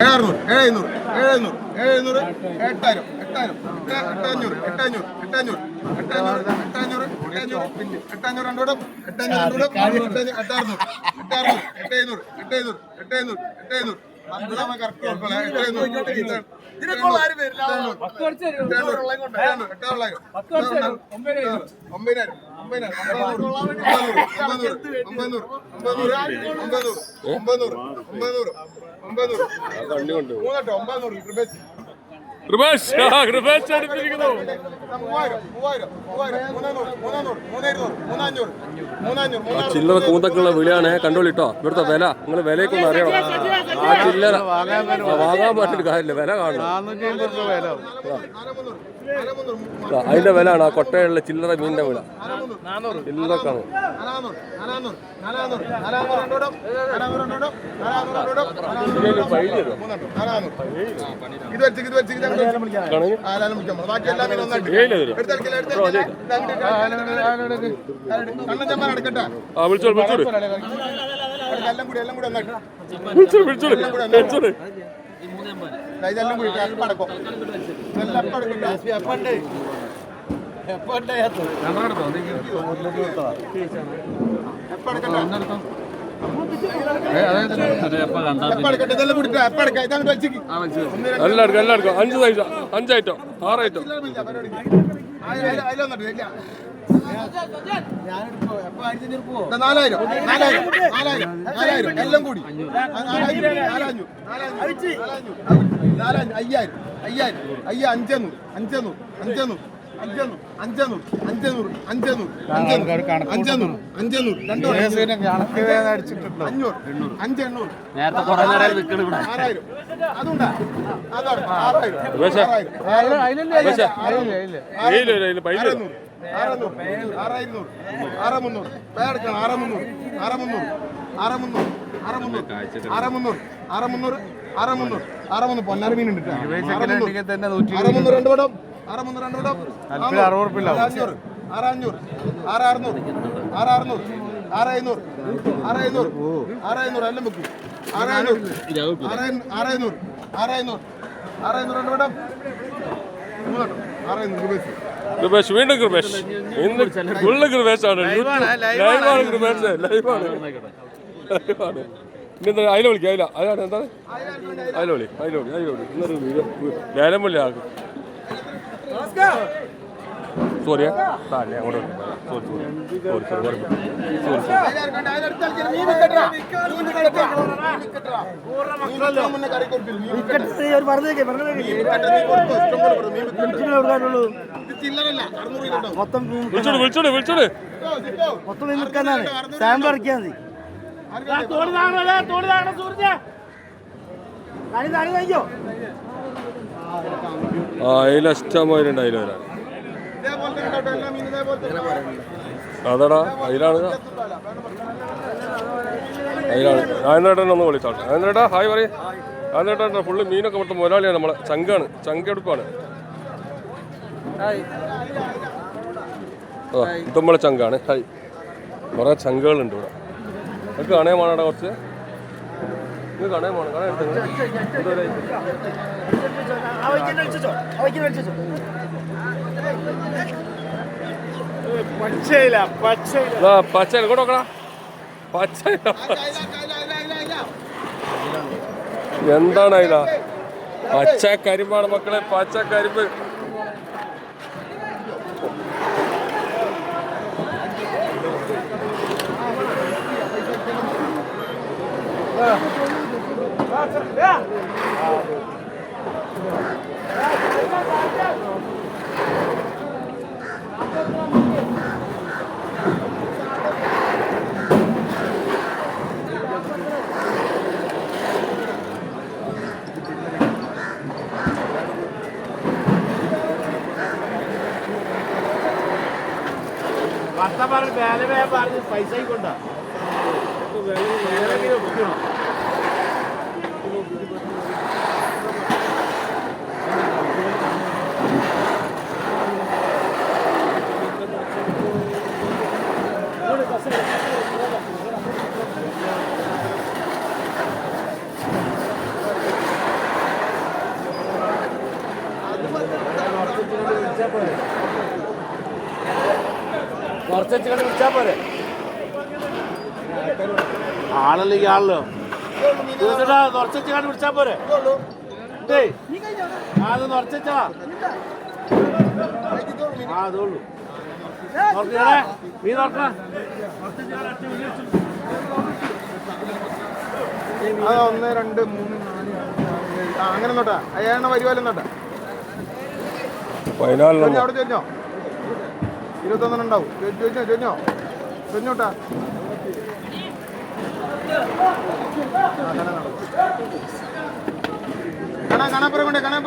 ഏഴാറുന്നൂറ് എഴുന്നൂറ് എഴുന്നൂറ് എഴുന്നൂറ് എട്ടായിരം എട്ടായിരം എട്ടഞ്ഞൂറ് എട്ടഞ്ഞൂറ് എട്ടഞ്ഞൂറ് എട്ടഞ്ഞൂറ് എട്ടഞ്ഞൂറ് എട്ടഞ്ഞൂറ് എട്ടഞ്ഞൂറ് രണ്ടോടും എട്ടഞ്ഞൂറ് രണ്ടോടും എട്ടാറുന്നൂറ് എട്ടാറുന്നൂറ് എട്ട് എഴുന്നൂറ് എട്ട് എഴുന്നൂറ് ഒമ്പതിനായിരം കണ്ണുകൊണ്ട് കൃപേശ് കൃപേശ് എടുത്തിരിക്കുന്നു ചില്ലറ കൂന്തക്കുള്ള വിളിയാണ്. കണ്ടോളിട്ടോ ഇവിടുത്തെ വില. നിങ്ങൾ വിലയൊക്കെ അറിയണം. ആ ചില്ലറ. വാങ്ങാൻ പറ്റിയിട്ട് കാര്യമില്ല. വില കാണണം. അതിന്റെ വില. ആണ് ആ കൊട്ടയുള്ള ചില്ലറ മീനിന്റെ വില. ചില്ലറ കാണും ഇത് വെച്ചിട്ട് ഇത് വെച്ചിട്ട് ബാക്കി എല്ലാ മീനും ഒന്നായിട്ട് വിളിച്ചോളൂ വിളിച്ചോളൂ വിളിച്ചോളൂ വിളിച്ചോളൂ വിളിച്ചോളൂ ഇതെല്ലാം കൂടി അടക്കും എല്ലാം അടക്കട്ടെ എപ്പോ എപ്പോ എപ്പോ എടുക്കട്ടെ? എല്ലാം എടുക്കാം എല്ലാം എടുക്കാം അഞ്ച് സൈസ് അഞ്ച് ഐറ്റം ആറ് ഐറ്റം. നാലായിരം നാലായിരം നാലായിരം നാലായിരം എല്ലാം കൂടി. നാലായിരം അയ്യായിരം അയ്യായിരം അയ്യ അഞ്ചെണ്ണൂറ് അഞ്ചെണ്ണൂറ് അഞ്ചെണ്ണൂറ്. മുന്നൂറ് പേരെടുക്കണം ആറ് മുന്നൂറ് ആറ് മുന്നൂറ് പൊന്നാറ് മീൻ ഉണ്ട് മുന്നൂറ് രണ്ട് പടം. ആറ് മുന്നൂറ് രണ്ട് കൂടെ അഞ്ഞൂറ്. ആറ് അഞ്ഞൂറ്. ആറ് അറുന്നൂറ്. ആറ് അറുന്നൂറ്. ആറ് അഞ്ഞൂറ്. ആറ് അഞ്ഞൂറ്. ആറ് അഞ്ഞൂറ്. എല്ലാം വെക്കും. ആറ് അഞ്ഞൂറ്. ആറ് അഞ്ഞൂറ്. ആറ് അഞ്ഞൂറ്. ആറ് രണ്ട് കൂടെ ആറ് അഞ്ഞൂറ് രൂപ. കൃപേഷ് വീണ്ടും കൃപേഷ് ഇന്ന് ഫുള്ള് കൃപേഷാണ് ലൈവാണ് കൃപേഷ് ലൈവാണ്. ലൈവാണ്. ഇന്ന് അതിലെ വിളിക്കാം അതില അതാണ് എന്താണ്? അതിലെ വിളി അതിലെ വിളി. അതിലെ വിളി. ഇന്നൊരു വേലം വിളി ആക്കും. സോറിയ? താഴെ അങ്ങോട്ട് sorry sorry. Sorry sorry sorry മൊത്തം വിളിച്ചോട് വിളിച്ചോട് വിളിച്ചോട്. മൊത്തം നിൽക്കാനാണ് സാമ്പിൾ ഇറക്കിയാൽ മതി തോട് താങ്ങണല്ലേ തോട് താങ്ങണം സൂര്യനെ തനി തനി മീനും ഇതേപോലത്തെ അതടാ അതിലാണ്. അതിലാണ്. ആനേട്ടൻ ഒന്ന് വിളിച്ചോട്ടെ ആനേട്ടാ ഹായ് പറയും. ആനേട്ടാ ഫുള്ള് മീനൊക്കെ മൊത്തം മുതലാളിയാണ് നമ്മളെ. ചങ്കാണ് ചങ്കെടുപ്പാണ്. ആ ഇത് നമ്മളെ ചങ്കാണ്. ഹായ്. കുറേ ചങ്കുകളുണ്ട് ഇവിടെ. വേണടാ കുറച്ച്? ഇത് കാണാൻ വേണം കാണാൻ എടുത്തു? പച്ച ഇങ്ങോട്ട് നോക്കടാ. പച്ച എന്താണ് അതില പച്ച കരിമ്പാണ് മക്കളെ പച്ച കരിമ്പ് വർത്താൻ പറഞ്ഞു വേല വേ പറഞ്ഞ് പൈസ ആയിക്കൊണ്ടാ വേറെ ഒപ്പിക്കണം separate. കുറച്ച് വിളിച്ചാ പോരെ. ആളല്ലെങ്കിൽ ആളല്ലോ കുറച്ച് കണ്ട് വിളിച്ചാ പോരെ? അത് ആ അതുള്ളൂ അത് ഒന്ന് രണ്ട് മൂന്ന് നാല് അങ്ങനെ നോട്ടാ അയ്യാണ വരുവാലും നോട്ടാ അവിടെ ചോദിഞ്ഞോ ഇരുപത്തൊന്നെണ്ണം ഉണ്ടാവും. ചോദിച്ചോ ചോദിച്ചോ ചോദിഞ്ഞോട്ടാ കാണാ